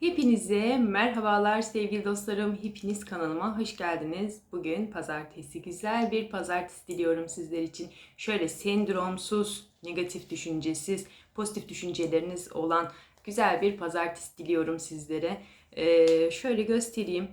Hepinize merhabalar sevgili dostlarım. Hepiniz kanalıma hoş geldiniz. Bugün pazartesi. Güzel bir pazartesi diliyorum sizler için. Şöyle sendromsuz, negatif düşüncesiz, pozitif düşünceleriniz olan güzel bir pazartesi diliyorum sizlere. Ee, şöyle göstereyim.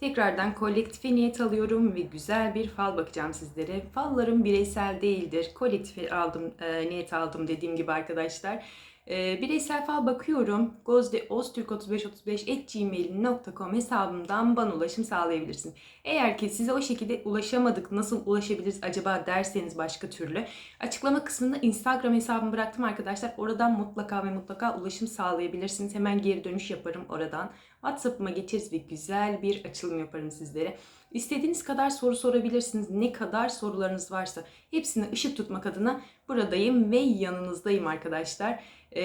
Tekrardan kolektife niyet alıyorum ve güzel bir fal bakacağım sizlere. Fallarım bireysel değildir. Kolektife aldım, e, niyet aldım dediğim gibi arkadaşlar. E, bireysel fal bakıyorum. gozdeoztürk3535.gmail.com hesabımdan bana ulaşım sağlayabilirsin. Eğer ki size o şekilde ulaşamadık, nasıl ulaşabiliriz acaba derseniz başka türlü. Açıklama kısmında Instagram hesabımı bıraktım arkadaşlar. Oradan mutlaka ve mutlaka ulaşım sağlayabilirsiniz. Hemen geri dönüş yaparım oradan. WhatsApp'ıma geçeriz ve güzel bir açılım yaparım sizlere. İstediğiniz kadar soru sorabilirsiniz. Ne kadar sorularınız varsa hepsine ışık tutmak adına buradayım ve yanınızdayım arkadaşlar. Ee,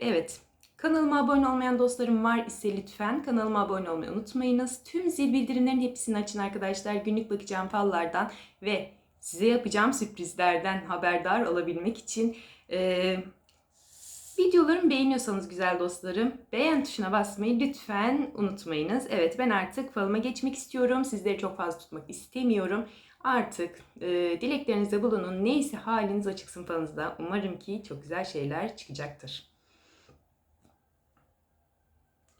evet. Kanalıma abone olmayan dostlarım var ise lütfen kanalıma abone olmayı unutmayınız. Tüm zil bildirimlerin hepsini açın arkadaşlar. Günlük bakacağım fallardan ve size yapacağım sürprizlerden haberdar olabilmek için e, videolarımı beğeniyorsanız güzel dostlarım beğen tuşuna basmayı lütfen unutmayınız. Evet ben artık falıma geçmek istiyorum. Sizleri çok fazla tutmak istemiyorum. Artık e, dileklerinizde bulunun. Neyse haliniz açıksın falınızda. Umarım ki çok güzel şeyler çıkacaktır.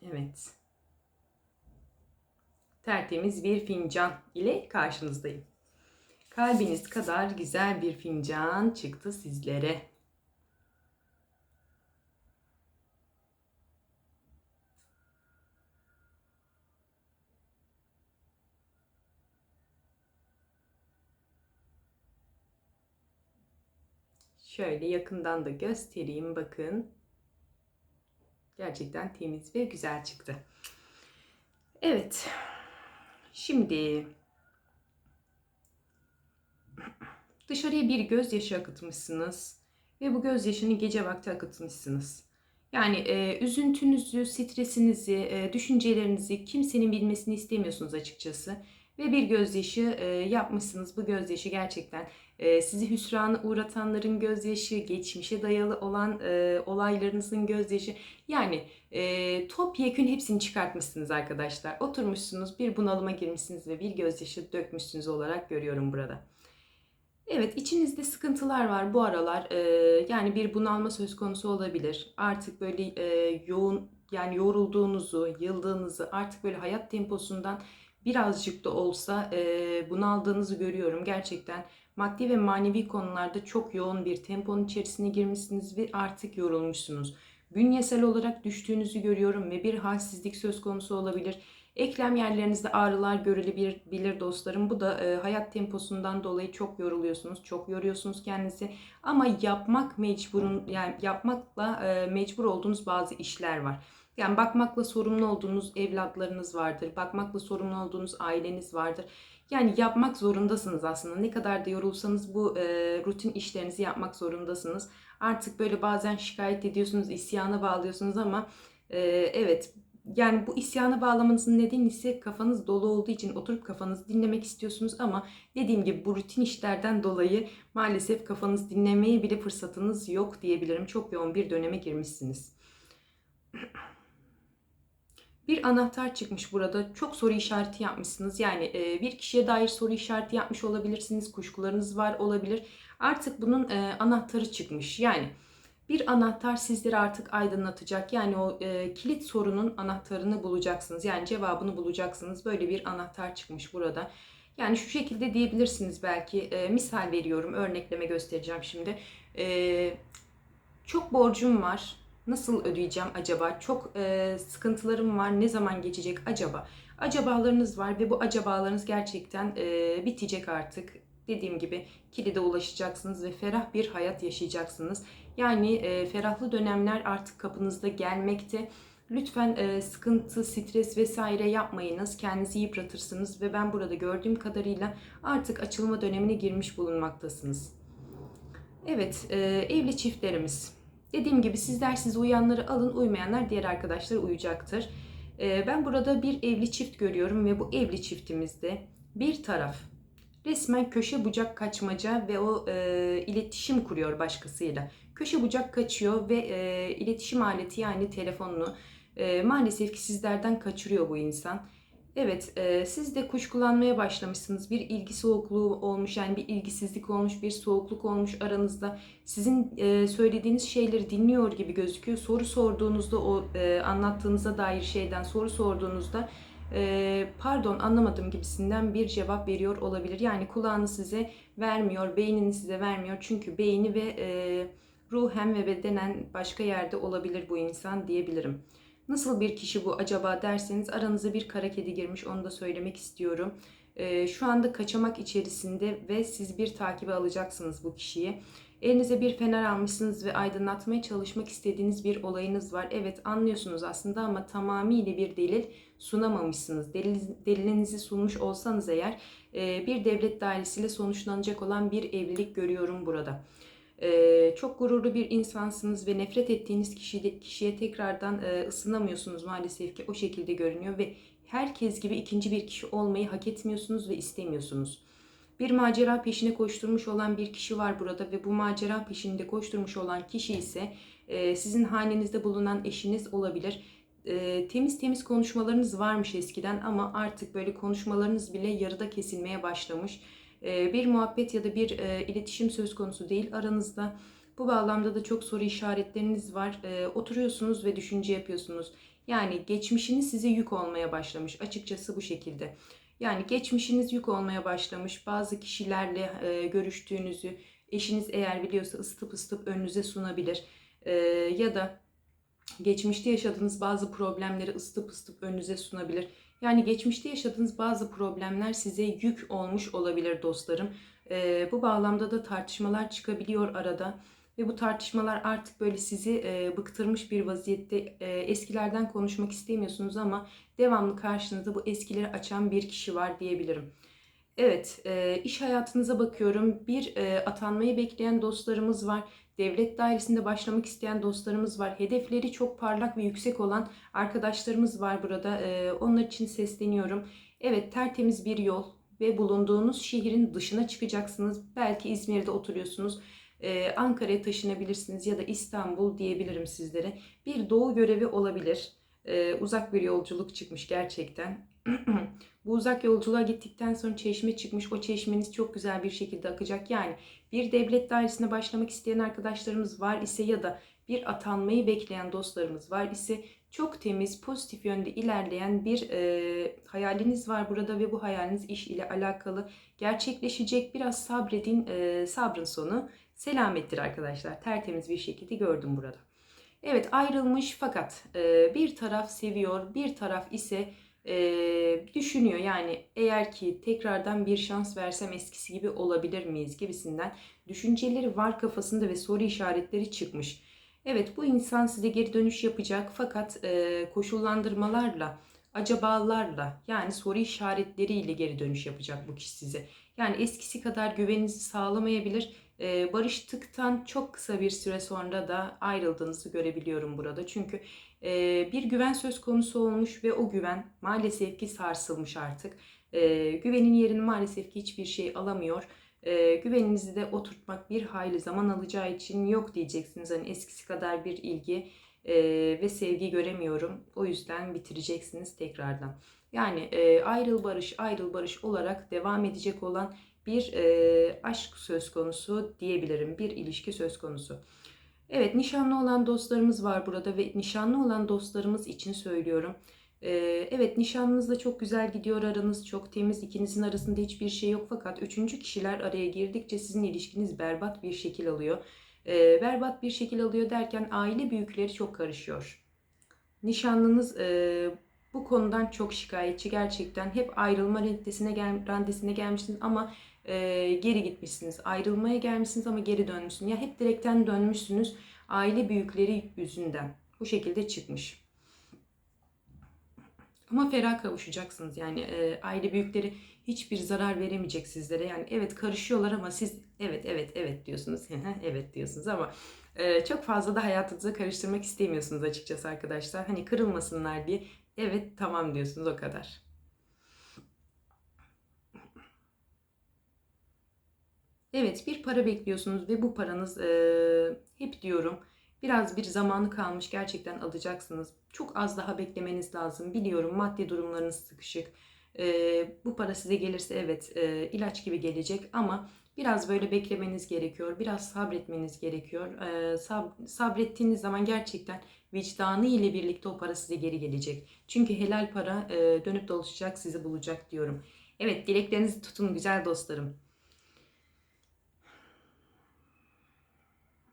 Evet. Tertemiz bir fincan ile karşınızdayım. Kalbiniz kadar güzel bir fincan çıktı sizlere. Şöyle yakından da göstereyim bakın. Gerçekten temiz ve güzel çıktı. Evet. Şimdi dışarıya bir gözyaşı akıtmışsınız ve bu gözyaşını gece vakti akıtmışsınız. Yani e, üzüntünüzü, stresinizi, e, düşüncelerinizi kimsenin bilmesini istemiyorsunuz açıkçası. Ve bir gözyaşı e, yapmışsınız. Bu gözyaşı gerçekten e, sizi hüsrana uğratanların gözyaşı, geçmişe dayalı olan e, olaylarınızın gözyaşı. Yani e, topyekün hepsini çıkartmışsınız arkadaşlar. Oturmuşsunuz, bir bunalıma girmişsiniz ve bir gözyaşı dökmüşsünüz olarak görüyorum burada. Evet içinizde sıkıntılar var bu aralar. E, yani bir bunalma söz konusu olabilir. Artık böyle e, yoğun yani yorulduğunuzu, yıldığınızı artık böyle hayat temposundan birazcık da olsa e, bunaldığınızı görüyorum. Gerçekten maddi ve manevi konularda çok yoğun bir temponun içerisine girmişsiniz ve artık yorulmuşsunuz. Bünyesel olarak düştüğünüzü görüyorum ve bir halsizlik söz konusu olabilir. Eklem yerlerinizde ağrılar görülebilir dostlarım. Bu da e, hayat temposundan dolayı çok yoruluyorsunuz. Çok yoruyorsunuz kendinizi. Ama yapmak mecburun yani yapmakla e, mecbur olduğunuz bazı işler var. Yani bakmakla sorumlu olduğunuz evlatlarınız vardır. Bakmakla sorumlu olduğunuz aileniz vardır. Yani yapmak zorundasınız aslında. Ne kadar da yorulsanız bu e, rutin işlerinizi yapmak zorundasınız. Artık böyle bazen şikayet ediyorsunuz, isyana bağlıyorsunuz ama e, evet yani bu isyana bağlamanızın nedeni ise kafanız dolu olduğu için oturup kafanızı dinlemek istiyorsunuz ama dediğim gibi bu rutin işlerden dolayı maalesef kafanızı dinlemeye bile fırsatınız yok diyebilirim. Çok yoğun bir döneme girmişsiniz. Bir anahtar çıkmış burada. Çok soru işareti yapmışsınız. Yani e, bir kişiye dair soru işareti yapmış olabilirsiniz. Kuşkularınız var olabilir. Artık bunun e, anahtarı çıkmış. Yani bir anahtar sizleri artık aydınlatacak. Yani o e, kilit sorunun anahtarını bulacaksınız. Yani cevabını bulacaksınız. Böyle bir anahtar çıkmış burada. Yani şu şekilde diyebilirsiniz belki. E, misal veriyorum. Örnekleme göstereceğim şimdi. E, çok borcum var Nasıl ödeyeceğim acaba? Çok e, sıkıntılarım var. Ne zaman geçecek acaba? Acabalarınız var ve bu acabalarınız gerçekten e, bitecek artık. Dediğim gibi kilide ulaşacaksınız ve ferah bir hayat yaşayacaksınız. Yani e, ferahlı dönemler artık kapınızda gelmekte. Lütfen e, sıkıntı, stres vesaire yapmayınız. Kendinizi yıpratırsınız ve ben burada gördüğüm kadarıyla artık açılma dönemine girmiş bulunmaktasınız. Evet, e, evli çiftlerimiz Dediğim gibi sizler siz uyanları alın, uymayanlar diğer arkadaşlar uyacaktır. Ee, ben burada bir evli çift görüyorum ve bu evli çiftimizde bir taraf resmen köşe bucak kaçmaca ve o e, iletişim kuruyor başkasıyla. Köşe bucak kaçıyor ve e, iletişim aleti yani telefonunu E, maalesef ki sizlerden kaçırıyor bu insan. Evet, e, siz de kuşkulanmaya başlamışsınız. Bir ilgi soğukluğu olmuş, yani bir ilgisizlik olmuş, bir soğukluk olmuş aranızda. Sizin e, söylediğiniz şeyleri dinliyor gibi gözüküyor. Soru sorduğunuzda o e, anlattığınıza dair şeyden soru sorduğunuzda e, pardon anlamadım gibisinden bir cevap veriyor olabilir. Yani kulağını size vermiyor, beynini size vermiyor. Çünkü beyni ve e, ruhen ve bedenen başka yerde olabilir bu insan diyebilirim. Nasıl bir kişi bu acaba derseniz aranıza bir kara kedi girmiş onu da söylemek istiyorum. Ee, şu anda kaçamak içerisinde ve siz bir takibe alacaksınız bu kişiyi. Elinize bir fener almışsınız ve aydınlatmaya çalışmak istediğiniz bir olayınız var. Evet anlıyorsunuz aslında ama tamamıyla bir delil sunamamışsınız. Delil, delilinizi sunmuş olsanız eğer e, bir devlet dairesiyle sonuçlanacak olan bir evlilik görüyorum burada. Çok gururlu bir insansınız ve nefret ettiğiniz kişi, kişiye tekrardan ısınamıyorsunuz maalesef ki o şekilde görünüyor ve herkes gibi ikinci bir kişi olmayı hak etmiyorsunuz ve istemiyorsunuz. Bir macera peşine koşturmuş olan bir kişi var burada ve bu macera peşinde koşturmuş olan kişi ise sizin hanenizde bulunan eşiniz olabilir. Temiz temiz konuşmalarınız varmış eskiden ama artık böyle konuşmalarınız bile yarıda kesilmeye başlamış bir muhabbet ya da bir e, iletişim söz konusu değil aranızda. Bu bağlamda da çok soru işaretleriniz var. Ee, oturuyorsunuz ve düşünce yapıyorsunuz. Yani geçmişiniz size yük olmaya başlamış. Açıkçası bu şekilde. Yani geçmişiniz yük olmaya başlamış. Bazı kişilerle e, görüştüğünüzü eşiniz eğer biliyorsa ısıtıp ısıtıp önünüze sunabilir. Ya da geçmişte yaşadığınız bazı problemleri ısıtıp ısıtıp önünüze sunabilir. Yani geçmişte yaşadığınız bazı problemler size yük olmuş olabilir dostlarım. E, bu bağlamda da tartışmalar çıkabiliyor arada. Ve bu tartışmalar artık böyle sizi e, bıktırmış bir vaziyette e, eskilerden konuşmak istemiyorsunuz ama devamlı karşınızda bu eskileri açan bir kişi var diyebilirim. Evet, e, iş hayatınıza bakıyorum. Bir e, atanmayı bekleyen dostlarımız var. Devlet dairesinde başlamak isteyen dostlarımız var. Hedefleri çok parlak ve yüksek olan arkadaşlarımız var burada. E, onlar için sesleniyorum. Evet, tertemiz bir yol ve bulunduğunuz şehrin dışına çıkacaksınız. Belki İzmir'de oturuyorsunuz. Ee, Ankara'ya taşınabilirsiniz ya da İstanbul diyebilirim sizlere. Bir doğu görevi olabilir. Ee, uzak bir yolculuk çıkmış gerçekten. Bu uzak yolculuğa gittikten sonra çeşme çıkmış. O çeşmeniz çok güzel bir şekilde akacak. Yani bir devlet dairesine başlamak isteyen arkadaşlarımız var ise ya da bir atanmayı bekleyen dostlarımız var ise çok temiz, pozitif yönde ilerleyen bir e, hayaliniz var burada ve bu hayaliniz iş ile alakalı gerçekleşecek. Biraz sabredin, e, sabrın sonu selamettir arkadaşlar. Tertemiz bir şekilde gördüm burada. Evet ayrılmış fakat e, bir taraf seviyor, bir taraf ise e, düşünüyor. Yani eğer ki tekrardan bir şans versem eskisi gibi olabilir miyiz gibisinden düşünceleri var kafasında ve soru işaretleri çıkmış. Evet bu insan size geri dönüş yapacak fakat e, koşullandırmalarla, acabalarla yani soru işaretleriyle geri dönüş yapacak bu kişi size. Yani eskisi kadar güveninizi sağlamayabilir. E, barıştıktan çok kısa bir süre sonra da ayrıldığınızı görebiliyorum burada. Çünkü bir güven söz konusu olmuş ve o güven maalesef ki sarsılmış artık. Güvenin yerini maalesef ki hiçbir şey alamıyor. Güveninizi de oturtmak bir hayli zaman alacağı için yok diyeceksiniz. Hani eskisi kadar bir ilgi ve sevgi göremiyorum. O yüzden bitireceksiniz tekrardan. Yani ayrıl barış ayrıl barış olarak devam edecek olan bir aşk söz konusu diyebilirim. Bir ilişki söz konusu. Evet nişanlı olan dostlarımız var burada ve nişanlı olan dostlarımız için söylüyorum. Ee, evet nişanlınızla çok güzel gidiyor aranız çok temiz ikinizin arasında hiçbir şey yok fakat üçüncü kişiler araya girdikçe sizin ilişkiniz berbat bir şekil alıyor. Ee, berbat bir şekil alıyor derken aile büyükleri çok karışıyor. Nişanlınız e, bu konudan çok şikayetçi gerçekten hep ayrılma rendesine, gel, rendesine gelmişsiniz ama e, geri gitmişsiniz. Ayrılmaya gelmişsiniz ama geri dönmüşsünüz. Ya hep direkten dönmüşsünüz aile büyükleri yüzünden. Bu şekilde çıkmış. Ama ferah kavuşacaksınız. Yani e, aile büyükleri hiçbir zarar veremeyecek sizlere. Yani evet karışıyorlar ama siz evet evet evet diyorsunuz. evet diyorsunuz ama e, çok fazla da hayatınıza karıştırmak istemiyorsunuz açıkçası arkadaşlar. Hani kırılmasınlar diye evet tamam diyorsunuz o kadar. Evet bir para bekliyorsunuz ve bu paranız e, hep diyorum Biraz bir zamanı kalmış gerçekten alacaksınız. Çok az daha beklemeniz lazım. Biliyorum maddi durumlarınız sıkışık. Ee, bu para size gelirse evet e, ilaç gibi gelecek ama biraz böyle beklemeniz gerekiyor. Biraz sabretmeniz gerekiyor. Ee, sab- sabrettiğiniz zaman gerçekten vicdanı ile birlikte o para size geri gelecek. Çünkü helal para e, dönüp dolaşacak sizi bulacak diyorum. Evet dileklerinizi tutun güzel dostlarım.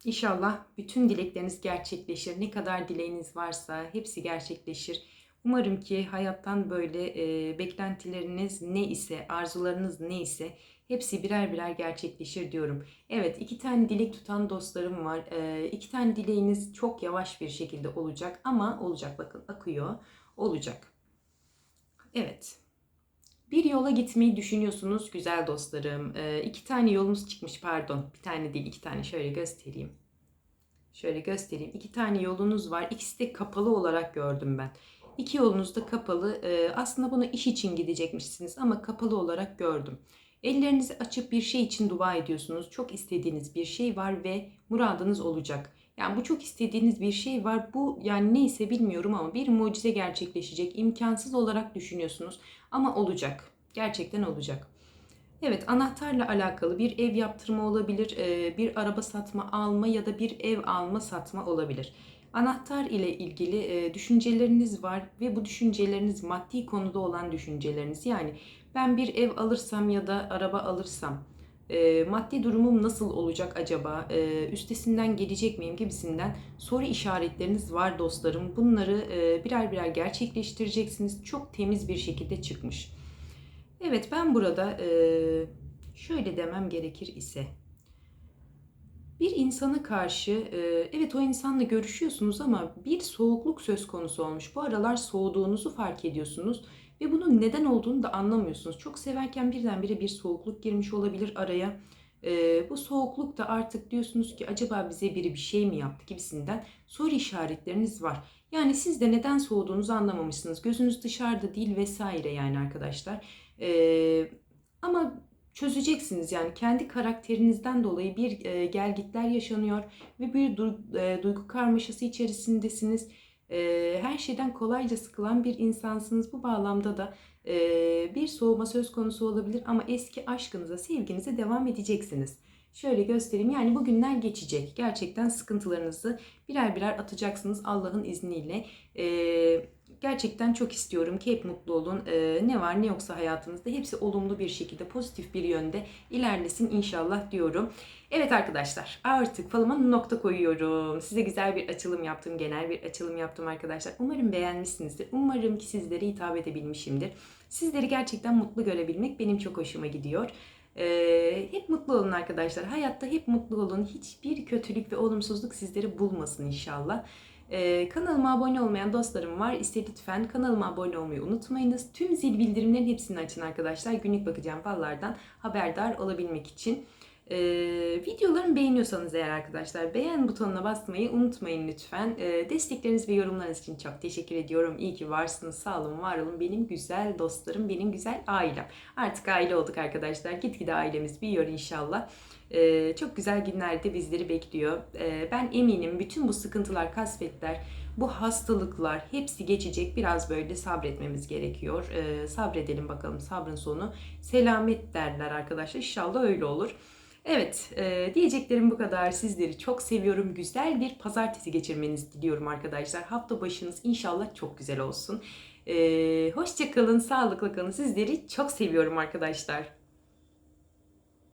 İnşallah bütün dilekleriniz gerçekleşir. Ne kadar dileğiniz varsa hepsi gerçekleşir. Umarım ki hayattan böyle e, beklentileriniz ne ise, arzularınız ne ise hepsi birer birer gerçekleşir diyorum. Evet iki tane dilek tutan dostlarım var. E, iki tane dileğiniz çok yavaş bir şekilde olacak ama olacak bakın akıyor. Olacak. Evet. Bir yola gitmeyi düşünüyorsunuz güzel dostlarım. Ee, iki tane yolunuz çıkmış pardon. Bir tane değil iki tane şöyle göstereyim. Şöyle göstereyim. İki tane yolunuz var. İkisi de kapalı olarak gördüm ben. İki yolunuz da kapalı. Ee, aslında bunu iş için gidecekmişsiniz ama kapalı olarak gördüm. Ellerinizi açıp bir şey için dua ediyorsunuz. Çok istediğiniz bir şey var ve muradınız olacak. Yani bu çok istediğiniz bir şey var. Bu yani neyse bilmiyorum ama bir mucize gerçekleşecek. İmkansız olarak düşünüyorsunuz ama olacak. Gerçekten olacak. Evet anahtarla alakalı bir ev yaptırma olabilir, e, bir araba satma alma ya da bir ev alma satma olabilir. Anahtar ile ilgili e, düşünceleriniz var ve bu düşünceleriniz maddi konuda olan düşünceleriniz. Yani ben bir ev alırsam ya da araba alırsam e, maddi durumum nasıl olacak acaba? E, üstesinden gelecek miyim gibisinden soru işaretleriniz var dostlarım. Bunları birer birer gerçekleştireceksiniz. Çok temiz bir şekilde çıkmış. Evet ben burada şöyle demem gerekir ise bir insana karşı e, evet o insanla görüşüyorsunuz ama bir soğukluk söz konusu olmuş. Bu aralar soğuduğunuzu fark ediyorsunuz ve bunun neden olduğunu da anlamıyorsunuz. Çok severken birdenbire bir soğukluk girmiş olabilir araya. E, bu soğukluk da artık diyorsunuz ki acaba bize biri bir şey mi yaptı gibisinden soru işaretleriniz var. Yani siz de neden soğuduğunuzu anlamamışsınız. Gözünüz dışarıda değil vesaire yani arkadaşlar. E, ama çözeceksiniz yani kendi karakterinizden dolayı bir e, gelgitler yaşanıyor ve bir du- e, duygu karmaşası içerisindesiniz. E, her şeyden kolayca sıkılan bir insansınız. Bu bağlamda da e, bir soğuma söz konusu olabilir ama eski aşkınıza, sevginize devam edeceksiniz. Şöyle göstereyim yani bugünler geçecek. Gerçekten sıkıntılarınızı birer birer atacaksınız Allah'ın izniyle. Ee, gerçekten çok istiyorum ki hep mutlu olun. Ee, ne var ne yoksa hayatınızda hepsi olumlu bir şekilde pozitif bir yönde ilerlesin inşallah diyorum. Evet arkadaşlar artık falıma nokta koyuyorum. Size güzel bir açılım yaptım. Genel bir açılım yaptım arkadaşlar. Umarım beğenmişsinizdir. Umarım ki sizlere hitap edebilmişimdir. Sizleri gerçekten mutlu görebilmek benim çok hoşuma gidiyor. Ee, hep mutlu olun arkadaşlar. Hayatta hep mutlu olun. Hiçbir kötülük ve olumsuzluk sizleri bulmasın inşallah. Ee, kanalıma abone olmayan dostlarım var. İşte lütfen kanalıma abone olmayı unutmayınız. Tüm zil bildirimlerin hepsini açın arkadaşlar. Günlük bakacağım fallardan haberdar olabilmek için. Ee, videolarımı beğeniyorsanız eğer arkadaşlar beğen butonuna basmayı unutmayın lütfen. Ee, destekleriniz ve yorumlarınız için çok teşekkür ediyorum. İyi ki varsınız. Sağ olun, var olun. Benim güzel dostlarım, benim güzel ailem. Artık aile olduk arkadaşlar. Gitgide ailemiz büyüyor inşallah. Ee, çok güzel günlerde bizleri bekliyor. Ee, ben eminim bütün bu sıkıntılar, kasvetler, bu hastalıklar hepsi geçecek. Biraz böyle sabretmemiz gerekiyor. Ee, sabredelim bakalım sabrın sonu. Selamet derler arkadaşlar. İnşallah öyle olur. Evet, e, diyeceklerim bu kadar. Sizleri çok seviyorum. Güzel bir pazartesi geçirmenizi diliyorum arkadaşlar. Hafta başınız inşallah çok güzel olsun. E, hoşça kalın, sağlıklı kalın. Sizleri çok seviyorum arkadaşlar.